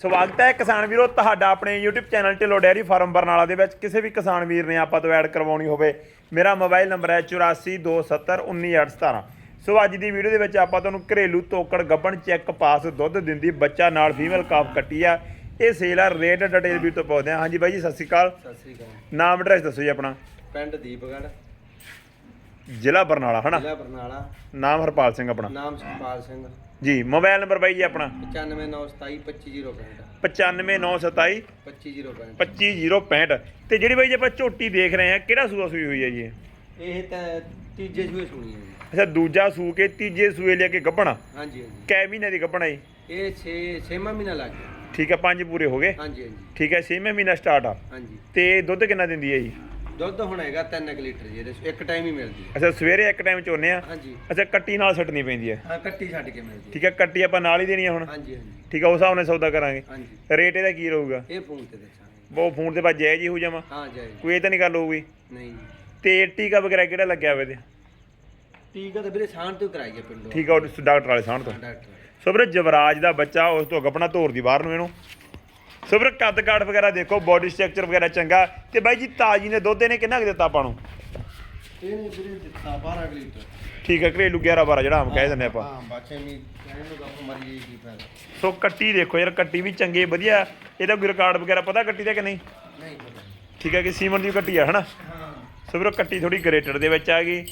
ਸਵਾਗਤ ਹੈ ਕਿਸਾਨ ਵੀਰੋ ਤੁਹਾਡਾ ਆਪਣੇ YouTube channel Dhillon dairy farm Barnala ਦੇ ਵਿੱਚ। ਕਿਸੇ ਵੀ ਕਿਸਾਨ ਵੀਰ ਨੇ ਆਪਾਂ ਤੋਂ ਐਡ ਕਰਵਾਉਣੀ ਹੋਵੇ ਮੇਰਾ ਮੋਬਾਈਲ ਨੰਬਰ ਹੈ 8427191817 ਸੋ ਅੱਜ ਦੀ ਵੀਡੀਓ ਦੇ ਵਿੱਚ ਆਪਾਂ ਤੁਹਾਨੂੰ ਘਰੇਲੂ ਤੋਕੜ ਗੱਬਣ ਚੈੱਕ ਪਾਸ ਦੁੱਧ ਦਿੰਦੀ ਬੱਚਾ ਨਾਲ ਫੀਮੇਲ ਕਾਫ ਕੱਟੀ ਆ। ਇਹ ਸੇਲ ਆ ਰੇਟ ਡਿਟੇਲ ਵੀ ਤੋਂ ਪਾਉਂਦੇ ਆ ਹਾਂਜੀ ਬਾਈ ਜੀ ਸਤਿ ਸ਼੍ਰੀ ਅਕਾਲ। ਸਤਿ ਸ੍ਰੀ ਅਕਾਲ। ਨਾਮ ਐਡਰੈਸ ਦੱਸੋ ਜੀ ਆਪਣਾ। ਪਿੰਡ ਦੀਪਗੜ੍ਹ। ਜ਼ਿਲ੍ਹਾ ਬਰਨਾਲਾ ਹਨਾ? ਜ਼ਿਲ੍ਹਾ ਬਰਨਾਲਾ। ਨਾਮ ਹਰਪਾਲ ਸਿੰਘ ਆਪਣਾ। ਨਾਮ ਸੁਖਪਾਲ ਸਿੰਘ। ਜੀ ਮੋਬਾਈਲ ਨੰਬਰ ਬਾਈ ਜੀ ਆਪਣਾ। 9597225065 95927 25065 25065 ਤੇ ਜਿਹੜੀ ਬਾਈ ਜੀ ਆਪਾਂ ਝੋਟੀ ਦੇਖ ਰਹੇ ਆ ਕਿਹੜਾ ਸੂਆ ਸੂਈ ਹੋਈ ਹੈ ਜੀ ਇਹ? ਇਹ ਤਾਂ ਤੀਜੇ ਸੂਏ ਸੁਣੀ ਹੈ ਅੱਛਾ ਦੂਜਾ ਸੂ ਕੇ ਤੀਜੇ ਸੂਏ ਲਿਆ ਕੇ ਗੱਭਣਾ। ਹਾਂਜੀ ਹਾਂਜੀ। ਕੈ ਮਹੀਨੇ ਦੀ ਗੱਭਣਾ ਜੀ? ਇਹ 6 ਛੇਵਾਂ ਮਹੀਨਾ ਲੱਗ ਗਿਆ। ਠੀਕ ਹੈ ਪੰਜ ਪੂਰੇ ਹੋ ਗਏ। ਹਾਂਜੀ ਹਾਂਜੀ। ਠੀਕ ਹੈ 6ਵੇਂ ਮਹੀਨਾ ਸਟਾਰਟ ਆ। ਹਾਂਜੀ। ਤੇ ਦੁੱਧ ਕਿੰਨਾ ਦਿੰਦੀ ਹੈ ਜੀ? ਦੁੱਧ ਹੁਣ ਹੈਗਾ 3 ਲੀਟਰ ਜੀ ਇਹਦੇ 'ਚ। ਇੱਕ ਟਾਈਮ ਹੀ ਮਿਲਦੀ ਹੈ। ਅੱਛਾ ਸਵੇਰੇ ਇੱਕ ਟਾਈਮ ਚੋਨੇ ਆ? ਹਾਂਜੀ। ਅੱਛਾ ਕੱਟੀ ਨਾਲ ਛੱਡਣੀ ਪੈਂਦੀ ਹੈ? ਹਾਂ ਕੱਟੀ ਛੱਡ ਕੇ ਮਿਲਦੀ ਹੈ। ਠੀਕ ਹੈ ਕੱਟੀ ਆਪਾਂ ਨਾਲ ਹੀ ਦੇਣੀ ਆ ਹੁਣ? ਹਾਂਜੀ ਹਾਂਜੀ। ਠੀਕ ਹੈ ਉਸ ਹਿਸਾਬ ਨਾਲ ਸੌਦਾ ਕਰਾਂਗੇ। ਹਾਂਜੀ। ਰੇਟ ਇਹਦਾ ਕੀ ਰਹੂਗਾ? ਇਹ ਫੋਨ ਤੇ ਦੱਸਾਂਗੇ ਬਹੁਤ ਫੋਨ ਤੇ ਬਾਅਦ ਜਾਇਜ਼ ਹੀ ਹੋ ਜਾਵਾਂ। ਹਾਂ ਜਾਈ ਕੋਈ ਇਹ ਤਾਂ ਨਹੀਂ ਗੱਲ ਹੋਊਗੀ? ਨਹੀਂ ਜੀ। ਤੇ ਟੀਕਾ ਵਗੈਰਾ ਕਿਹੜਾ ਲੱਗਿਆ ਹੋਵੇ ਤੇ ਟੀਕਾ ਤਾਂ ਵੀਰੇ ਸਾਂਝ ਤੋਂ ਕਰਾਈਏ ਪਿੰਡੋਂ। ਠੀਕ ਆ ਉਹ ਡਾਕਟਰ ਵਾਲੇ ਸਾਹਣ ਤੋਂ। ਹਾਂ, ਡਾਕਟਰ ਸੋ ਵੀਰੇ ਜਵਰਾਜ ਦਾ ਬੱਚਾ ਉਸ ਤੋਂ ਗੱਪਣਾ ਧੋਰ ਦੀ ਬਾਹਰ ਨੂੰ ਇਹਨੂੰ। ਸੋ ਵੀਰੇ ਕੱਦ ਕਾਠ ਵਗੈਰਾ ਦੇਖੋ ਬਾਡੀ ਸਟਰਕਚਰ ਵਗੈਰਾ ਚੰਗਾ। ਤੇ ਬਾਈ ਜੀ ਤਾਜੀ ਨੇ ਦੁੱਧ ਇਹਨੇ ਕਿੰਨਾ ਕੁ ਦਿੱਤਾ ਆਪਾਂ ਨੂੰ? ਇਹਨੇ ਵੀਰੇ ਦਿੱਤਾ 12 ਲੀਟਰ। ਠੀਕ ਹੈ ਘਰੇਲੂ 11 12 ਜਿਹੜਾ ਆਮ ਕਹਿ ਦਿੰਦੇ ਆਪਾਂ। ਹਾਂ ਬਾਚੇ ਮੀ ਕਹਿਣ ਨੂੰ ਗੱਪ ਮਰੀ ਕੀ ਫਾਇਦਾ ਸੋ ਕੱਟੀ ਦੇਖੋ ਯਾਰ ਕੱਟੀ ਵੀ ਚੰਗੀ ਵਧੀਆ। ਇਹਦਾ ਕੋਈ ਰਿਕਾਰਡ ਵਗੈਰਾ ਪਤਾ ਕੱਟੀ ਦਾ ਕਿ ਨਹੀਂ? ਨਹੀਂ ਪਤਾ। ਠੀਕ ਹੈ ਕਿ ਸੀਮਨ ਦੀ ਕੱਟੀ ਆ ਹਨਾ? ਹਾਂ। ਸੋ ਵੀਰੇ ਕੱਟੀ ਥੋੜੀ ਗ੍ਰੇਟਡ ਦੇ ਵਿੱਚ ਆ ਗਈ।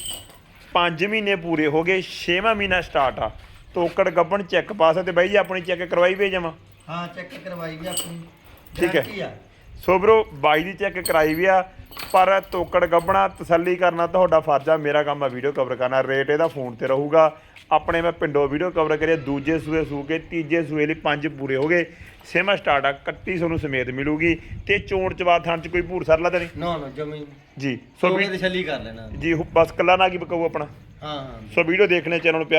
5 ਮਹੀਨੇ ਪੂਰੇ ਹੋ ਗਏ 6ਵਾਂ ਮਹੀਨਾ ਸਟਾਰਟ ਆ। ਤੋਕੜ ਗੱਬਣ ਚੈੱਕ ਪਾਸ ਤੇ ਬਾਈ ਜੀ ਆਪਣੀ ਚੈੱਕ ਕਰਵਾਈ ਭੇਜ ਹਾਂ ਚੈੱਕ ਕਰਵਾਈ ਵੀ ਆਪਣੀ। ਠੀਕ ਹੈ। ਸੋ ਵੀਰੋ ਬਾਈ ਦੀ ਚੈੱਕ ਕਰਾਈ ਵੀ ਆ ਪਰ ਤੋਕੜ ਗੱਬਣਾ ਤਸੱਲੀ ਕਰਨਾ ਤੁਹਾਡਾ ਫਰਜ਼ ਆ। ਮੇਰਾ ਕੰਮ ਆ ਵੀਡੀਓ ਕਵਰ ਕਰਨਾ। ਰੇਟ ਇਹਦਾ ਫੋਨ ਤੇ ਰਹੂਗਾ। ਆਪਣੇ ਮੈਂ ਪਿੰਡੋਂ ਵੀਡੀਓ ਕਵਰ ਕਰਿਆ ਦੂਜੇ ਸੂਏ ਸੂ ਕੇ ਤੀਜੇ ਸੂਏ ਲਈ ਪੰਜ ਪੂਰੇ ਹੋ ਗਏ। ਛੇਵਾਂ ਸਟਾਰਟ ਆ ਕੱਟੀ ਤੁਹਾਨੂੰ ਸਮੇਤ ਮਿਲੂਗੀ। ਤੇ ਚੋਣ ਚਵਾ ਥਣ ਚ ਕੋਈ ਭੂਰ ਸਰਲਾ ਤਾਂ ਨਹੀਂ ਨਾ ਨਾ ਜਮੀ ਜੀ ਸੋ ਸੋ ਵੀ- ਛੱਲੀ ਕਰ ਲੈਣਾ। ਜੀ ਹੁ- ਬਸ ਕੱਲਾ ਨਾ ਕੀ ਬਕਾਊ ਆਪਣਾ। ਹਾਂ ਹਾਂ। ਸੋ ਵੀਡੀਓ ਦੇਖਣੇ ਚੈਨਲ ਨੂੰ ਪਿਆਰ